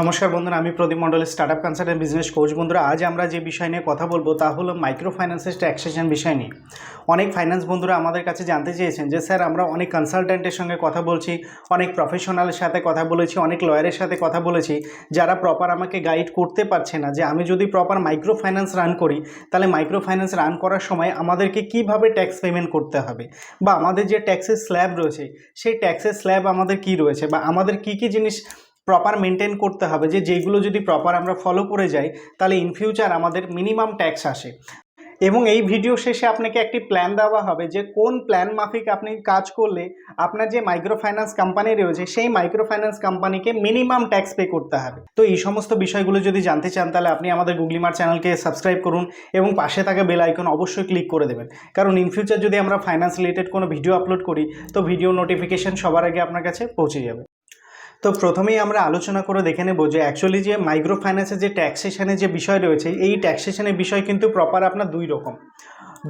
নমস্কার বন্ধুরা, আমি প্রদীপ মণ্ডলের স্টার্টআপ কনসালটেন্ট বিজনেস কোচ বন্ধুরা, আজ আমরা যে বিষয় নিয়ে কথা বলব তা হলো মাইক্রো ফাইন্যান্সের ট্যাক্সেশন বিষয় নিয়ে। অনেক ফাইন্যান্স বন্ধুরা আমাদের কাছে জানতে চেয়েছেন যে, স্যার, আমরা অনেক কনসালট্যান্টের সঙ্গে কথা বলছি, অনেক প্রফেশনালের সাথে কথা বলেছি, অনেক লয়ারের সাথে কথা বলেছি, যারা প্রপার আমাকে গাইড করতে পারছে না। যে, আমি যদি প্রপার মাইক্রো ফাইন্যান্স রান করি, তাহলে মাইক্রো ফাইন্যান্স রান করার সময় আমাদেরকে কীভাবে ট্যাক্স পেমেন্ট করতে হবে? বা আমাদের যে ট্যাক্সের স্ল্যাব রয়েছে, সেই ট্যাক্সের স্ল্যাব আমাদের কি রয়েছে? বা আমাদের কি কি জিনিস প্রপার মেনটেন করতে হবে যে যেগুলো যদি প্রপার আমরা ফলো করে যাই, তাহলে ইন ফিউচার আমাদের মিনিমাম ট্যাক্স আসে। এবং এই ভিডিও শেষে আপনাকে একটি প্ল্যান দেওয়া হবে যে কোন প্ল্যান মাফিক আপনি কাজ করলে আপনার যে মাইক্রো ফাইন্যান্স কোম্পানি রয়েছে, সেই মাইক্রো ফাইন্যান্স কোম্পানিকে মিনিমাম ট্যাক্স পে করতে হবে। তো এই সমস্ত বিষয়গুলো যদি জানতে চান, তাহলে আপনি আমাদের গুগলিমার চ্যানেলকে সাবস্ক্রাইব করুন এবং পাশে থাকা বেল আইকন অবশ্যই ক্লিক করে দেবেন। কারণ ইন ফিউচার যদি আমরা ফাইন্যান্স রিলেটেড কোনো ভিডিও আপলোড করি, তো ভিডিও নোটিফিকেশন সবার আগে আপনার কাছে পৌঁছে যাবে। তো প্রথমেই আমরা আলোচনা করে দেখে নেব যে অ্যাকচুয়ালি যে মাইক্রো ফাইন্যান্সের যে ট্যাক্সেশনের যে বিষয় রয়েছে, এই ট্যাক্সেশনের বিষয় কিন্তু প্রপার আপনার দুই রকম।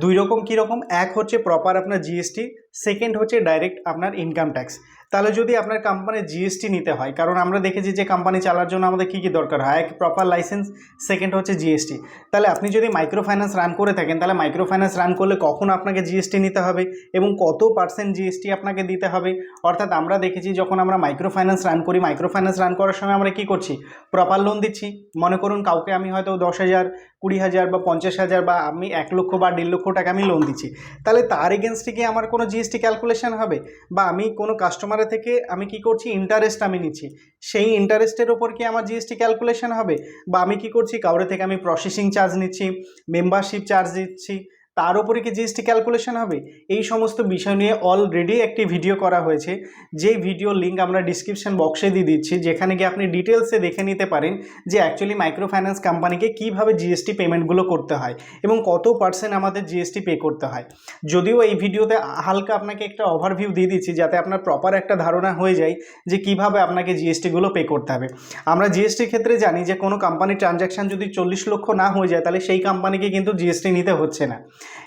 দুই রকম কীরকম এক হচ্ছে প্রপার আপনার জিএসটি সেকেন্ড হচ্ছে ডাইরেক্ট আপনার ইনকাম ট্যাক্স তাহলে যদি আপনার কোম্পানির জিএসটি নিতে হয়, কারণ আমরা দেখেছি যে কোম্পানি চালার জন্য আমাদের কী কী দরকার হয়? এক প্রপার লাইসেন্স সেকেন্ড হচ্ছে জিএসটি তাহলে আপনি যদি মাইক্রো ফাইন্যান্স রান করে থাকেন, তাহলে মাইক্রো ফাইন্যান্স রান করলে কখন আপনাকে জিএসটি নিতে হবে এবং কত পার্সেন্ট জিএসটি আপনাকে দিতে হবে? অর্থাৎ আমরা দেখেছি যখন আমরা মাইক্রো ফাইন্যান্স রান করি মাইক্রো ফাইন্যান্স রান করার সময় আমরা কী করছি? প্রপার লোন দিচ্ছি। মনে করুন কাউকে আমি হয়তো দশ হাজার কুড়ি হাজার বা পঞ্চাশ হাজার বা আমি এক লক্ষ বা দেড় লক্ষ টাকা আমি লোন দিচ্ছি। তাহলে তার এগেনস্টে কি আমার কোনো জিএসটি ক্যালকুলেশন হবে? বা আমি কোনো কাস্টমারের থেকে আমি কি করছি? ইন্টারেস্ট আমি নিচ্ছি। সেই ইন্টারেস্টের ওপর কি আমার জিএসটি ক্যালকুলেশন হবে? বা আমি কি করছি? কাউরে থেকে আমি প্রসেসিং চার্জ নিচ্ছি মেম্বারশিপ চার্জ দিচ্ছি তার উপরে কি জিএসটি ক্যালকুলেশন হবে? এই সমস্ত বিষয় নিয়ে অলরেডি একটি ভিডিও করা হয়েছে। যেই ভিডিও লিঙ্ক আমরা ডিসক্রিপশন বক্সে দিয়ে দিচ্ছি, যেখানে গিয়ে আপনি ডিটেলসে দেখে নিতে পারেন যে অ্যাকচুয়ালি মাইক্রো ফাইন্যান্স কোম্পানিকে কীভাবে জিএসটি পেমেন্টগুলো করতে হয় এবং কত পার্সেন্ট আমাদের জিএসটি পে করতে হয়। যদিও এই ভিডিওতে হালকা আপনাকে একটা ওভারভিউ দিয়ে দিচ্ছি, যাতে আপনার প্রপার একটা ধারণা হয়ে যায় যে কীভাবে আপনাকে জিএসটিগুলো পে করতে হবে। আমরা জিএসটির ক্ষেত্রে জানি যে কোনো কোম্পানির ট্রানজ্যাকশান যদি চল্লিশ লক্ষ না হয়ে যায়, তাহলে সেই কোম্পানিকে কিন্তু জিএসটি নিতে হচ্ছে না।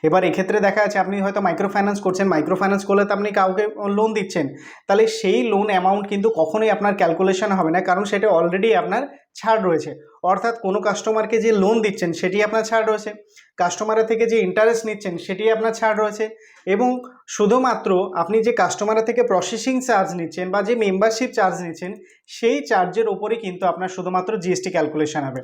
এবার এক্ষেত্রে দেখা যাচ্ছে আপনি হয়তো মাইক্রো ফাইন্যান্স করছেন মাইক্রো ফাইন্যান্স করলে তো আপনি কাউকে লোন দিচ্ছেন। তাহলে সেই লোন অ্যামাউন্ট কিন্তু কখনোই আপনার ক্যালকুলেশন হবে না, কারণ সেটা অলরেডি আপনার ছাড় রয়েছে। অর্থাৎ কোনো কাস্টমারকে যে লোন দিচ্ছেন, সেটি আপনার ছাড় রয়েছে। কাস্টমারের থেকে যে ইন্টারেস্ট নিচ্ছেন, সেটি আপনার ছাড় রয়েছে। এবং শুধুমাত্র আপনি যে কাস্টমারের থেকে প্রসেসিং চার্জ নিচ্ছেন বা যে মেম্বারশিপ চার্জ নিচ্ছেন, সেই চার্জের ওপরে কিন্তু আপনার শুধুমাত্র জিএসটি ক্যালকুলেশন হবে।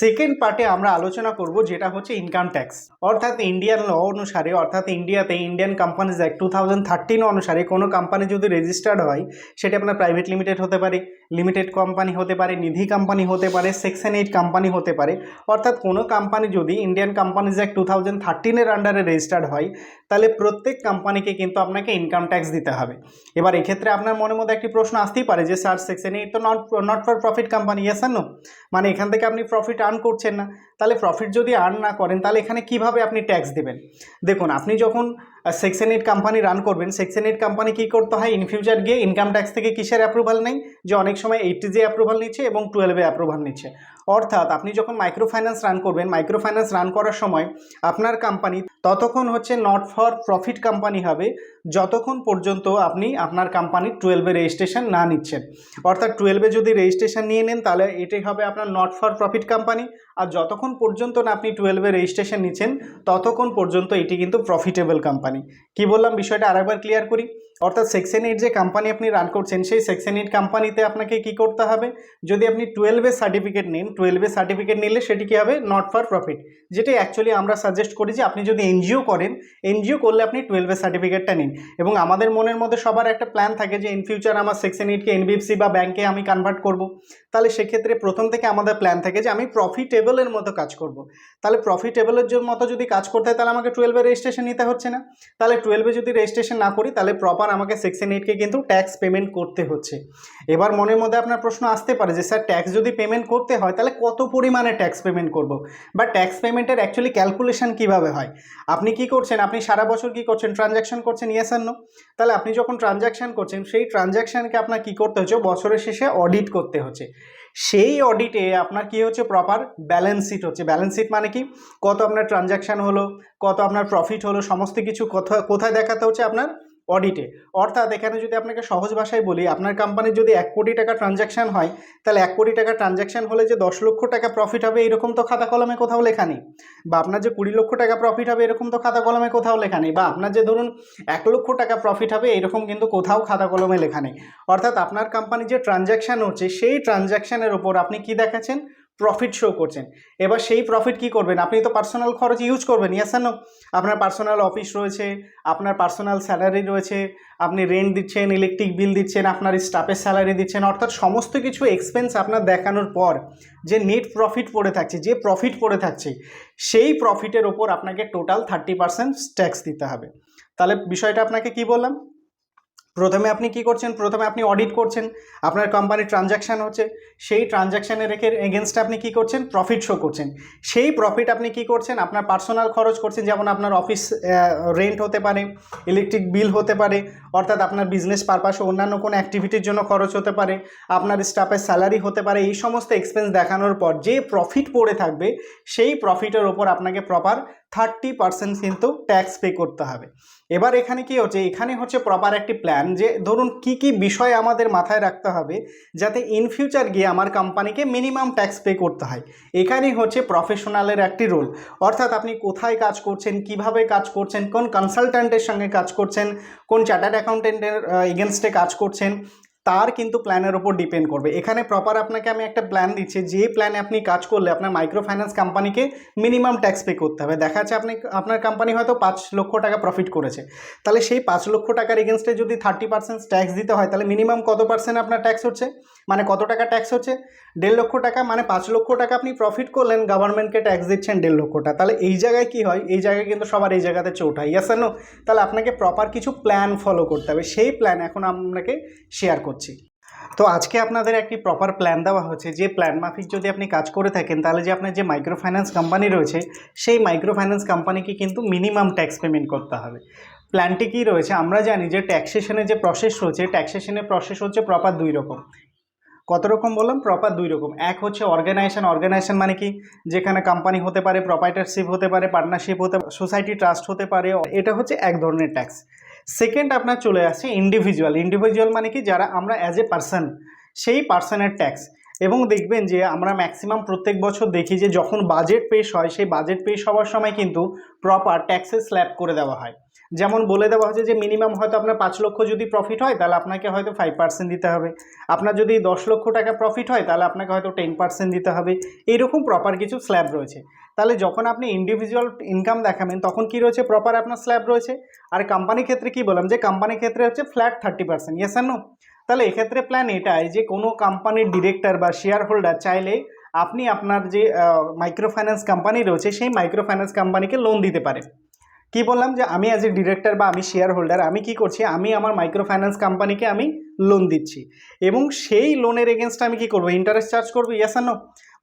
সেকেন্ড পার্টে আমরা আলোচনা করব যেটা হচ্ছে ইনকাম ট্যাক্স অর্থাৎ ইন্ডিয়ান ল অনুসারে, অর্থাৎ ইন্ডিয়াতে Indian companies act two thousand thirteen অনুসারে কোনো কোম্পানি যদি রেজিস্টার্ড হয়, সেটা আপনার প্রাইভেট লিমিটেড হতে পারে। লিমিটেড কোম্পানি হতে পারে, নিধি কোম্পানি হতে পারে সেকশন এইট কোম্পানি হতে পারে। অর্থাৎ কোনো কোম্পানি যদি Indian companies act two thousand থার্টিনের আন্ডারে রেজিস্টার্ড হয়, তাহলে প্রত্যেক কোম্পানিকে কিন্তু আপনাকে ইনকাম ট্যাক্স দিতে হবে। এবার এক্ষেত্রে আপনার মনের মধ্যে একটি প্রশ্ন আসতেই পারে যে, স্যার সেকশন এইট তো not not for profit company yes no মানে এখান থেকে আপনি প্রফিট আর্ন করছেন না। তাহলে প্রফিট যদি আর্ন না করেন, তাহলে এখানে কীভাবে আপনি ট্যাক্স দেবেন? দেখুন, আপনি যখন সেকশন এইট কোম্পানি রান করবেন। সেকশন এইট কোম্পানি কী করতে হয়? ইন ফিউচার গিয়ে ইনকাম ট্যাক্স থেকে কিসের অ্যাপ্রুভাল নেই যে অনেক সময় এইটটি যে অ্যাপ্রুভাল নিচ্ছে এবং টুয়েলভে অ্যাপ্রুভাল নিচ্ছে। অর্থাৎ আপনি যখন মাইক্রো ফাইন্যান্স রান করবেন মাইক্রো ফাইন্যান্স রান করার সময় আপনার কোম্পানি ততক্ষণ হচ্ছে নট ফর প্রফিট কোম্পানি হবে, যতক্ষণ পর্যন্ত আপনি আপনার কোম্পানির টুয়েলভে রেজিস্ট্রেশন না নিচ্ছেন। অর্থাৎ টুয়েলভে যদি রেজিস্ট্রেশন নিয়ে নেন, তাহলে এটাই হবে আপনার নট ফর প্রফিট কোম্পানি আর যতক্ষণ পর্যন্ত না আপনি টুয়েলভে রেজিস্ট্রেশন নিচ্ছেন, ততক্ষণ পর্যন্ত এটি কিন্তু প্রফিটেবল কোম্পানি কি বললাম, বিষয়টা আরেকবার ক্লিয়ার করি? অর্থাৎ সেকশন এইট যে কোম্পানি আপনি রান করছেন, সেই সেকশন এইট কোম্পানিতে আপনাকে কি করতে হবে? যদি আপনি টুয়েলভের সার্টিফিকেট নিন টুয়েলভের সার্টিফিকেট নিলে সেটি কী হবে? নট ফর প্রফিট যেটাই অ্যাকচুয়ালি আমরা সাজেস্ট করি যে আপনি যদি এনজিও করেন এনজিও করলে আপনি টুয়েলভের সার্টিফিকেটটা নিন। এবং আমাদের মনের মধ্যে সবার একটা প্ল্যান থাকে যে ইন ফিউচার আমার সেকশন এইটকে এনবিএফসি বা ব্যাংকে আমি কনভার্ট করব। তাহলে সেক্ষেত্রে প্রথম থেকে আমাদের প্ল্যান থাকে যে আমি প্রফিটেবলের মতো কাজ করব। তাহলে প্রফিটেবলের মতো যদি কাজ করতে হয়, তাহলে আমাকে টুয়েলভে রেজিস্ট্রেশন নিতে হচ্ছে না। তাহলে টুয়েলভে যদি রেজিস্ট্রেশন না করি, তাহলে প্রপার আমাকে সেকশন এইটকে কিন্তু ট্যাক্স পেমেন্ট করতে হচ্ছে। এবার মনের মধ্যে আপনার প্রশ্ন আসতে পারে যে, স্যার ট্যাক্স যদি পেমেন্ট করতে হয়, তাহলে কত পরিমাণে ট্যাক্স পেমেন্ট করব? বা ট্যাক্স পেমেন্টের অ্যাকচুয়ালি ক্যালকুলেশন কীভাবে হয়? আপনি কি করছেন? আপনি সারা বছর কি করছেন? ট্রানজ্যাকশন করছেন? ইয়েস নো তাহলে আপনি যখন ট্রানজ্যাকশন করছেন, সেই ট্রানজ্যাকশানকে আপনার কি করতে হচ্ছে? বছরের শেষে অডিট করতে হচ্ছে। সেই অডিটে আপনার কি হচ্ছে? প্রপার ব্যালেন্স শিট হচ্ছে। ব্যালেন্স শিট মানে কি? কত আপনার ট্রানজ্যাকশান হলো? কত আপনার প্রফিট হলো? সমস্ত কিছু কোথায় দেখাতে হচ্ছে আপনার? অডিটে অর্থাৎ এখানে যদি আপনাকে সহজ ভাষায় বলি, আপনার কোম্পানির যদি এক কোটি টাকা ট্রানজ্যাকশন হয়, তাহলে এক কোটি টাকা ট্রানজ্যাকশন হলে যে দশ লক্ষ টাকা প্রফিট হবে, এরকম তো খাতা কলমে কোথাও লেখা নেই। বা আপনার যে কুড়ি লক্ষ টাকা প্রফিট হবে, এরকম তো খাতা কলমে কোথাও লেখা নেই। বা আপনার যে ধরুন এক লক্ষ টাকা প্রফিট হবে, এরকম কিন্তু কোথাও খাতা কলমে লেখা নেই। অর্থাৎ আপনার কোম্পানি যে ট্রানজ্যাকশান হচ্ছে, সেই ট্রানজ্যাকশানের ওপর আপনি কি দেখাচ্ছেন? প্রফিট শো করছেন। এবার সেই প্রফিট কি করবেন? আপনি তো পার্সোনাল খরচ ইউজ করবেন ইয়াস না আপনার পার্সোনাল অফিস রয়েছে, আপনার পার্সোনাল স্যালারি রয়েছে, আপনি রেন্ট দিচ্ছেন ইলেকট্রিক বিল দিচ্ছেন, আপনার স্টাফের স্যালারি দিচ্ছেন, অর্থাৎ সমস্ত কিছু এক্সপেন্স আপনার দেখানোর পর যে নেট প্রফিট পড়ে থাকছে, যে প্রফিট পড়ে থাকছে, সেই প্রফিটের ওপর আপনাকে টোটাল থার্টি পার্সেন্ট ট্যাক্স দিতে হবে। তাহলে বিষয়টা আপনাকে কি বললাম? প্রথমে আপনি কি করছেন? প্রথমে আপনি অডিট করছেন। আপনার কোম্পানির ট্রানজ্যাকশান হচ্ছে। সেই ট্রানজ্যাকশানে রেখে এগেনস্টে আপনি কি করছেন? প্রফিট শো করছেন। সেই প্রফিট আপনি কি করছেন? আপনার পার্সোনাল খরচ করছেন। যেমন আপনার অফিস রেন্ট হতে পারে ইলেকট্রিক বিল হতে পারে, অর্থাৎ আপনার বিজনেস পারপাসে অন্যান্য কোনো অ্যাক্টিভিটির জন্য খরচ হতে পারে, আপনার স্টাফের স্যালারি হতে পারে, এই সমস্ত এক্সপেন্স দেখানোর পর যে প্রফিট পড়ে থাকবে, সেই প্রফিটের ওপর আপনাকে প্রপার থার্টি পার্সেন্ট কিন্তু ট্যাক্স পে করতে হবে। এবার এখানে কি হচ্ছে? এখানে হচ্ছে প্রপার একটি প্ল্যান যে ধরুন কি কি বিষয় আমাদের মাথায় রাখতে হবে যাতে ইন ফিউচার গিয়ে আমার কোম্পানিকে মিনিমাম ট্যাক্স পে করতে হয়। এখানেই হচ্ছে প্রফেশনালের একটি রোল অর্থাৎ আপনি কোথায় কাজ করছেন, কীভাবে কাজ করছেন, কোন কনসালট্যান্টের সঙ্গে কাজ করছেন, কোন চার্টার্ড অ্যাকাউন্টেন্টের এগেনস্টে কাজ করছেন তার কিন্তু প্ল্যানের ওপর ডিপেন্ড করবে। এখানে প্রপার আপনাকে আমি একটা প্ল্যান দিচ্ছি, যে প্ল্যানে আপনি কাজ করলে আপনার মাইক্রো ফাইন্যান্স কোম্পানিকে মিনিমাম ট্যাক্স পে করতে হবে। দেখা যাচ্ছে আপনি, আপনার কোম্পানি হয়তো পাঁচ লক্ষ টাকা প্রফিট করেছে। তাহলে সেই পাঁচ লক্ষ টাকার এগেনস্টে যদি থার্টি পার্সেন্ট ট্যাক্স দিতে হয়, তাহলে মিনিমাম কত পার্সেন্ট আপনার ট্যাক্স হচ্ছে? মানে কত টাকা ট্যাক্স হচ্ছে? দেড় লক্ষ টাকা মানে পাঁচ লক্ষ টাকা আপনি প্রফিট করলেন গভর্নমেন্টকে ট্যাক্স দিচ্ছেন দেড় লক্ষটা। তাহলে এই জায়গায় কি হয়? এই জায়গায় কিন্তু সবার এই জায়গাতে চোট হয়। ইয়াস তাহলে আপনাকে প্রপার কিছু প্ল্যান ফলো করতে হবে। সেই প্ল্যান এখন আপনাকে শেয়ার করছি। তো আজকে আপনাদের একটি প্রপার প্ল্যান দেওয়া হচ্ছে যে প্ল্যান মাফিক যদি আপনি কাজ করে থাকেন, তাহলে যে আপনার যে মাইক্রো ফাইন্যান্স কোম্পানি রয়েছে, সেই মাইক্রো ফাইন্যান্স কোম্পানিকে কিন্তু মিনিমাম ট্যাক্স পেমেন্ট করতে হবে। প্ল্যানটি কী রয়েছে? আমরা জানি যে ট্যাক্সেশনের যে প্রসেস রয়েছে ট্যাক্সেশনের প্রসেস হচ্ছে প্রপার দুই রকম। কত রকম বললাম? প্রপার দুই রকম। এক হচ্ছে অর্গানাইজেশন অর্গানাইজেশন মানে কি? যেখানে কোম্পানি হতে পারে প্রপাইটারশিপ হতে পারে পার্টনারশিপ হতে সোসাইটি ট্রাস্ট হতে পারে, এটা হচ্ছে এক ধরনের ট্যাক্স সেকেন্ড আপনার চলে আসছে ইন্ডিভিজুয়াল ইন্ডিভিজুয়াল মানে কি? যারা আমরা অ্যাজ এ পার্সন সেই পার্সনের ট্যাক্স এবং দেখবেন যে আমরা ম্যাক্সিমাম প্রত্যেক বছর দেখি যে যখন বাজেট পেশ হয়, সেই বাজেট পেশ হওয়ার সময় কিন্তু প্রপার ট্যাক্সের স্ল্যাব করে দেওয়া হয়। যেমন বলে দেওয়া হচ্ছে যে মিনিমাম হয়তো আপনার পাঁচ লক্ষ যদি প্রফিট হয়, তাহলে আপনাকে হয়তো ফাইভ পার্সেন্ট দিতে হবে। আপনার যদি দশ লক্ষ টাকা প্রফিট হয়, তাহলে আপনাকে হয়তো টেন পার্সেন্ট দিতে হবে। এইরকম প্রপার কিছু স্ল্যাব রয়েছে। তাহলে যখন আপনি ইন্ডিভিজুয়াল ইনকাম দেখাবেন, তখন কি রয়েছে? প্রপার আপনার স্ল্যাব রয়েছে। আর কোম্পানির ক্ষেত্রে কি বললাম যে কোম্পানির ক্ষেত্রে হচ্ছে flat thirty percent yes no তাহলে এক্ষেত্রে প্ল্যান এটাই যে কোনো কোম্পানির ডিরেক্টর বা শেয়ার হোল্ডার চাইলে আপনি আপনার যে মাইক্রো ফাইন্যান্স কোম্পানি রয়েছে, সেই মাইক্রো ফাইন্যান্স কোম্পানিকে লোন দিতে পারে। কি বললাম যে আমি অ্যাজ এ ডিরেক্টর বা আমি শেয়ার হোল্ডার আমি কি করছি? আমি আমার মাইক্রো ফাইন্যান্স কোম্পানিকে আমি লোন দিচ্ছি। এবং সেই লোনের এগেনস্টে আমি কি করব? ইন্টারেস্ট চার্জ করব? ইয়াস নো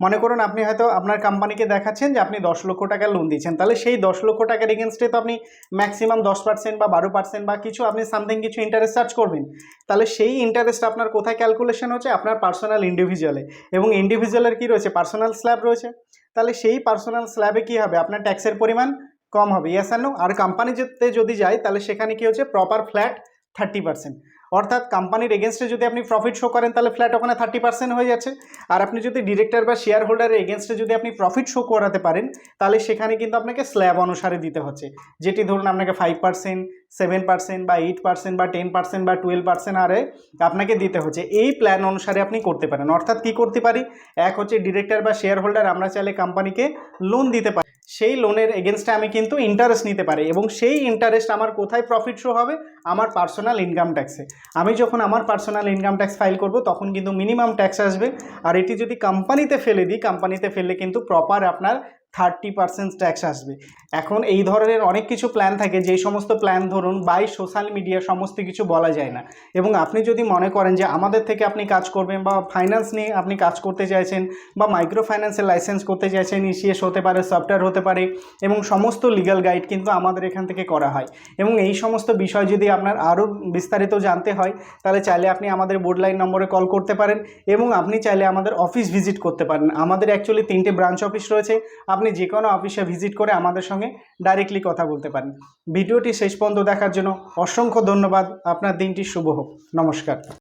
মনে করুন আপনি হয়তো আপনার কোম্পানিকে দেখাচ্ছেন যে আপনি দশ লক্ষ টাকা লোন দিচ্ছেন। তাহলে সেই দশ লক্ষ টাকার এগেনস্টে তো আপনি ম্যাক্সিমাম দশ পার্সেন্ট বা বারো পার্সেন্ট বা কিছু আপনি সামথিং কিছু ইন্টারেস্ট চার্জ করবেন। তাহলে সেই ইন্টারেস্ট আপনার কোথায় ক্যালকুলেশন হচ্ছে? আপনার পার্সোনাল ইন্ডিভিজুয়ালে এবং ইন্ডিভিজুয়ালের কী রয়েছে? পার্সোনাল স্ল্যাব রয়েছে। তাহলে সেই পার্সোনাল স্ল্যাবে কী হবে? আপনার ট্যাক্সের পরিমাণ কম হবে। ইয়াস আর নো আর কোম্পানিতে যদি যায় তাহলে সেখানে কী হচ্ছে? প্রপার ফ্ল্যাট থার্টি পার্সেন্ট অর্থাৎ কোম্পানির এগেনস্টে যদি আপনি প্রফিট শো করেন, তাহলে ফ্ল্যাট ওখানে থার্টি পার্সেন্ট হয়ে যাচ্ছে। আর আপনি যদি ডিরেক্টর বা শেয়ার হোল্ডারের এগেনস্টে যদি আপনি প্রফিট শো করাতে পারেন, তাহলে সেখানে কিন্তু আপনাকে স্ল্যাব অনুসারে দিতে হচ্ছে। যেটি ধরুন, আপনাকে ফাইভ পার্সেন্ট সেভেন পার্সেন্ট বা এইট পার্সেন্ট বা টেন পার্সেন্ট বা টুয়েলভ পার্সেন্ট আরে আপনাকে দিতে হচ্ছে। এই প্ল্যান অনুসারে আপনি করতে পারেন। অর্থাৎ কি করতে পারি? এক হচ্ছে ডিরেক্টর বা শেয়ার হোল্ডার আমরা চাইলে কোম্পানিকে লোন দিতে পারি। সেই লোনের এগেনস্টে আমি কিন্তু ইন্টারেস্ট নিতে পারি এবং সেই ইন্টারেস্ট আমার কোথায় প্রফিট শো হবে? আমার পার্সোনাল ইনকাম ট্যাক্সে আমি যখন আমার পার্সোনাল ইনকাম ট্যাক্স ফাইল করব, তখন কিন্তু মিনিমাম ট্যাক্স আসবে। আর এটি যদি কোম্পানিতে ফেলে দিই কোম্পানিতে ফেললে কিন্তু প্রপার আপনার থার্টি পার্সেন্ট ট্যাক্স আসবে। এখন এই ধরনের অনেক কিছু প্ল্যান থাকে, যেই সমস্ত প্ল্যান ধরুন বাই সোশ্যাল মিডিয়া সমস্ত কিছু বলা যায় না। এবং আপনি যদি মনে করেন যে আমাদের থেকে আপনি কাজ করবেন বা ফাইন্যান্স নিয়ে আপনি কাজ করতে চাইছেন বা মাইক্রো ফাইন্যান্সের লাইসেন্স করতে চাইছেন ইসিএস হতে পারে সফটওয়্যার হতে পারে, এবং সমস্ত লিগ্যাল গাইড কিন্তু আমাদের এখান থেকে করা হয়। এবং এই সমস্ত বিষয় যদি আপনার আরও বিস্তারিত জানতে হয়, তাহলে চাইলে আপনি আমাদের বোর্ড লাইন নম্বরে কল করতে পারেন এবং আপনি চাইলে আমাদের অফিস ভিজিট করতে পারেন। আমাদের অ্যাকচুয়ালি তিনটে ব্রাঞ্চ অফিস রয়েছে। আপনি আপনি যে কোনো অফিসে ভিজিট করে আমাদের সঙ্গে ডাইরেক্টলি কথা বলতে পারেন। ভিডিওটি শেষ পর্যন্ত দেখার জন্য অসংখ্য ধন্যবাদ। আপনার দিনটি শুভ হোক। নমস্কার।